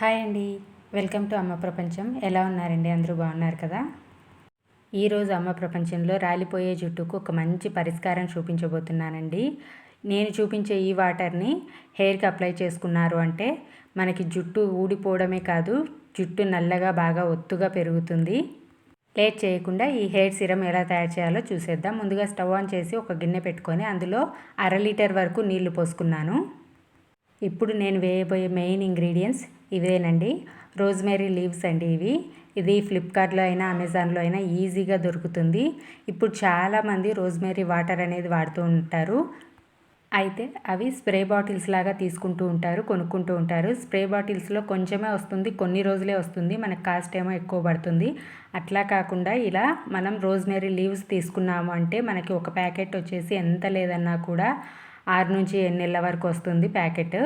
Hi అండి. Welcome to అమ్మ ప్రపంచం. ఎలా ఉన్నారండి? అందరూ బాగున్నారు కదా? ఈరోజు అమ్మ ప్రపంచంలో రాలిపోయే జుట్టుకు ఒక మంచి పరిష్కారం చూపించబోతున్నానండి. నేను చూపించే ఈ వాటర్ని హెయిర్కి అప్లై చేసుకున్నారు అంటే మనకి జుట్టు ఊడిపోవడమే కాదు జుట్టు నల్లగా బాగా ఒత్తుగా పెరుగుతుంది. లేట్ చేయకుండా ఈ హెయిర్ సిరం ఎలా తయారు చేయాలో చూసేద్దాం. ముందుగా స్టవ్ ఆన్ చేసి ఒక గిన్నె పెట్టుకొని అందులో అర లీటర్ వరకు నీళ్ళు పోసుకున్నాను. ఇప్పుడు నేను వేయబోయే మెయిన్ ఇంగ్రీడియంట్స్ ఇవేనండి. రోజ్మెరీ లీవ్స్ అండి ఇవి. ఇది ఫ్లిప్కార్ట్లో అయినా అమెజాన్లో అయినా ఈజీగా దొరుకుతుంది. ఇప్పుడు చాలామంది రోజ్మెరీ వాటర్ అనేది వాడుతూ ఉంటారు. అయితే అవి స్ప్రే బాటిల్స్ లాగా తీసుకుంటూ ఉంటారు కొనుక్కుంటూ ఉంటారు. స్ప్రే బాటిల్స్లో కొంచెమే వస్తుంది కొన్ని రోజులే వస్తుంది. మనకు కాస్ట్ ఏమో ఎక్కువ పడుతుంది. అట్లా కాకుండా ఇలా మనం రోజ్మేరీ లీవ్స్ తీసుకున్నాము అంటే మనకి ఒక ప్యాకెట్ వచ్చేసి ఎంత లేదన్నా కూడా ఆరు నుంచి ఎన్ని నెలల వరకు వస్తుంది ప్యాకెట్.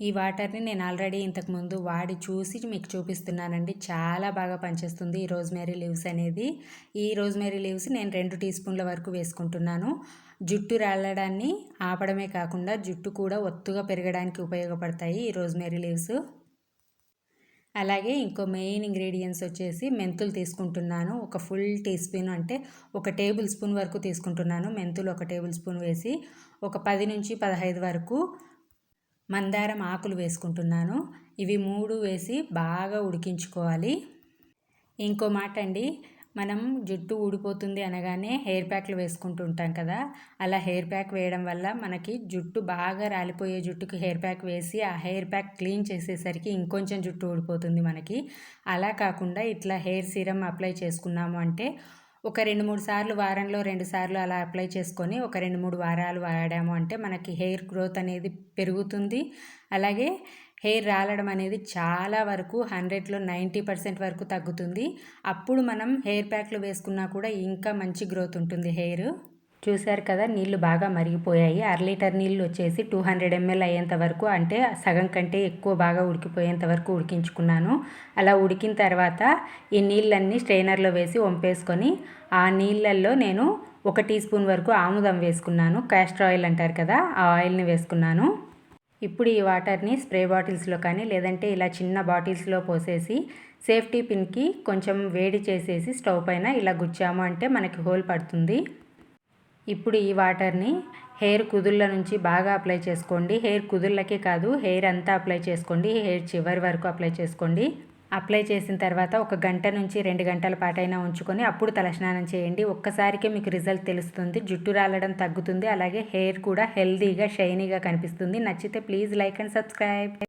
ఈ వాటర్ని నేను ఆల్రెడీ ఇంతకుముందు వాడి చూసి మీకు చూపిస్తున్నానండి. చాలా బాగా పనిచేస్తుంది ఈ రోజ్మేరీ లీవ్స్ అనేది. ఈ రోజ్మేరీ లీవ్స్ నేను రెండు టీ స్పూన్ల వరకు వేసుకుంటున్నాను. జుట్టు రాలడాన్ని ఆపడమే కాకుండా జుట్టు కూడా ఒత్తుగా పెరగడానికి ఉపయోగపడతాయి ఈ రోజ్మేరీ లీవ్స్. అలాగే ఇంకో మెయిన్ ఇంగ్రీడియంట్స్ వచ్చేసి మెంతులు తీసుకుంటున్నాను. ఒక ఫుల్ టీ స్పూన్ అంటే ఒక టేబుల్ స్పూన్ వరకు తీసుకుంటున్నాను. మెంతులు ఒక టేబుల్ స్పూన్ వేసి ఒక పది నుంచి పదహైదు వరకు మందారం ఆకులు వేసుకుంటున్నాను. ఇవి మూడు వేసి బాగా ఉడికించుకోవాలి. ఇంకో మాట అండి మనం జుట్టు ఊడిపోతుంది అనగానే హెయిర్ ప్యాక్లు వేసుకుంటూ ఉంటాం కదా అలా హెయిర్ ప్యాక్ వేయడం వల్ల మనకి జుట్టు బాగా రాలిపోయే జుట్టుకి హెయిర్ ప్యాక్ వేసి ఆ హెయిర్ ప్యాక్ క్లీన్ చేసేసరికి ఇంకొంచెం జుట్టు ఊడిపోతుంది మనకి. అలా కాకుండా ఇట్లా హెయిర్ సీరం అప్లై చేసుకున్నాము అంటే ఒక రెండు మూడు సార్లు వారంలో రెండు సార్లు అలా అప్లై చేసుకొని ఒక రెండు మూడు వారాలు వాడాము. అంటే మనకి హెయిర్ గ్రోత్ అనేది పెరుగుతుంది. అలాగే హెయిర్ రాలడం అనేది చాలా వరకు హండ్రెడ్లో నైంటీ పర్సెంట్ వరకు తగ్గుతుంది. అప్పుడు మనం హెయిర్ ప్యాక్లు వేసుకున్నా కూడా ఇంకా మంచి గ్రోత్ ఉంటుంది హెయిర్. చూశారు కదా నీళ్ళు బాగా మరిగిపోయాయి. అర లీటర్ నీళ్ళు వచ్చేసి టూ హండ్రెడ్ ఎంఎల్ అయ్యేంత వరకు అంటే సగం కంటే ఎక్కువ బాగా ఉడికిపోయేంత వరకు ఉడికించుకున్నాను. అలా ఉడికిన తర్వాత ఈ నీళ్ళన్నీ స్ట్రైనర్లో వేసి వంపేసుకొని ఆ నీళ్ళల్లో నేను ఒక టీ స్పూన్ వరకు ఆముదం వేసుకున్నాను. క్యాస్టర్ ఆయిల్ అంటారు కదా ఆ ఆయిల్ని వేసుకున్నాను. ఇప్పుడు ఈ వాటర్ని స్ప్రే బాటిల్స్లో కానీ లేదంటే ఇలా చిన్న బాటిల్స్లో పోసేసి సేఫ్టీ పిన్కి కొంచెం వేడి చేసేసి స్టవ్ పైన ఇలా గుచ్చాము అంటే మనకి హోల్ పడుతుంది. ఇప్పుడు ఈ వాటర్ని హెయిర్ కుదుళ్ళ నుంచి బాగా అప్లై చేసుకోండి. హెయిర్ కుదుళ్ళకే కాదు హెయిర్ అంతా అప్లై చేసుకోండి. హెయిర్ చివరి వరకు అప్లై చేసుకోండి. అప్లై చేసిన తర్వాత ఒక గంట నుంచి రెండు గంటల పాటైనా ఉంచుకొని అప్పుడు తలస్నానం చేయండి. ఒక్కసారికే మీకు రిజల్ట్ తెలుస్తుంది. జుట్టు రాలడం తగ్గుతుంది. అలాగే హెయిర్ కూడా హెల్దీగా షైనీగా కనిపిస్తుంది. నచ్చితే ప్లీజ్ లైక్ అండ్ సబ్స్క్రైబ్.